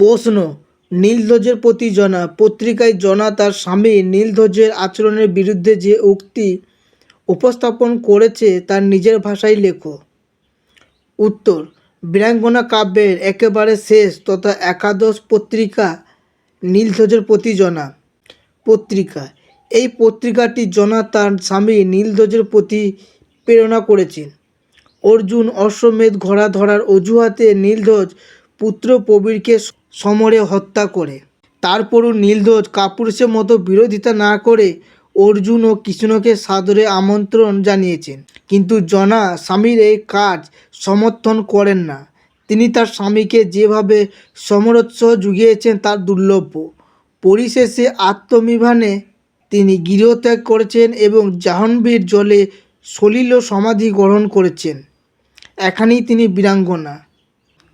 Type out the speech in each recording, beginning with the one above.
প্রশ্ন। নীলধ্বজের প্রতি জনা। পত্রিকায় জনা তার স্বামী নীলধ্বজের আচরণের বিরুদ্ধে যে উক্তি উপস্থাপন করেছে তার নিজের ভাষায় লেখো। উত্তর বীরাঙ্গনা কাব্যের একেবারে শেষ তথা একাদশ পত্রিকা নীলধ্বজের প্রতি জনা। পত্রিকা, এই পত্রিকাটি জনা তার স্বামী নীলধ্বজের প্রতি প্রেরণা করেছেন। অর্জুন অশ্বমেধ ঘোড়া ধরার অজুহাতে নীলধ্বজ পুত্র প্রবীরকে সমরে হত্যা করে। তারপরও নীলধ্বজ কাপুরুষের মতো বিরোধিতা না করে অর্জুন ও কৃষ্ণকে সাদরে আমন্ত্রণ জানিয়েছেন। কিন্তু জনা স্বামীর এই কাজ সমর্থন করেন না। তিনি তার স্বামীকে যেভাবে সমরোৎসাহ জুগিয়েছেন তার দুর্লভ্য পরিশেষে আত্মমিভানে তিনি গৃহত্যাগ করেছেন এবং জাহ্নবীর জলে সলিল সমাধি গ্রহণ করেছেন। এখানেই তিনি বীরাঙ্গনা।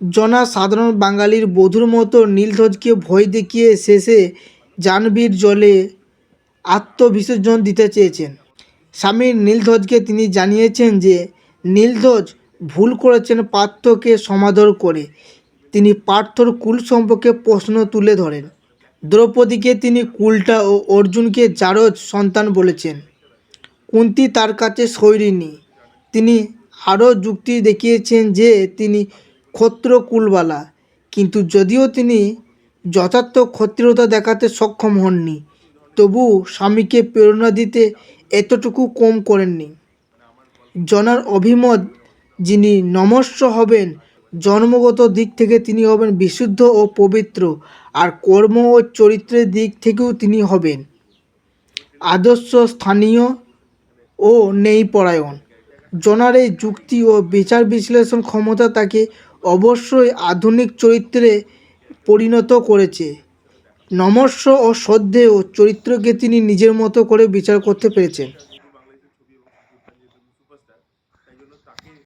জনা সাধারণ বাঙালির বধূর মতো নীলধ্বজকে ভয় দেখিয়ে শেষে জাহ্নবীর জলে আত্মবিসর্জন দিতে চেয়েছেন। স্বামীর নীলধ্বজকে তিনি জানিয়েছেন যে, নীলধ্বজ ভুল করেছেন পার্থকে সমাদর করে। তিনি পার্থর কুল সম্পর্কে প্রশ্ন তুলে ধরেন। দ্রৌপদীকে তিনি কুলটা ও অর্জুনকে জারজ সন্তান বলেছেন। কুন্তি তার কাছে সৈরিনী তিনি আরও যুক্তি দেখিয়েছেন যে, তিনি ক্ষত্র কুলবালা। কিন্তু যদিও তিনি যথার্থ ক্ষত্রিয়তা দেখাতে সক্ষম হননি, তবু স্বামীকে প্রেরণা দিতে এতটুকু কম করেননি। জনার অভিমত, যিনি নমস্য হবেন, জন্মগত দিক থেকে তিনি হবেন বিশুদ্ধ ও পবিত্র, আর কর্ম ও চরিত্রের দিক থেকেও তিনি হবেন আদর্শ, স্থানীয় ও নেই পরায়ণ জনার এই যুক্তি ও বিচার বিশ্লেষণ ক্ষমতা তাকে অবশ্যই আধুনিক চরিত্রে পরিণত করেছে। নমস্য ও শ্রদ্ধেয় চরিত্রকে তিনি নিজের মতো করে বিচার করতে পেরেছেন।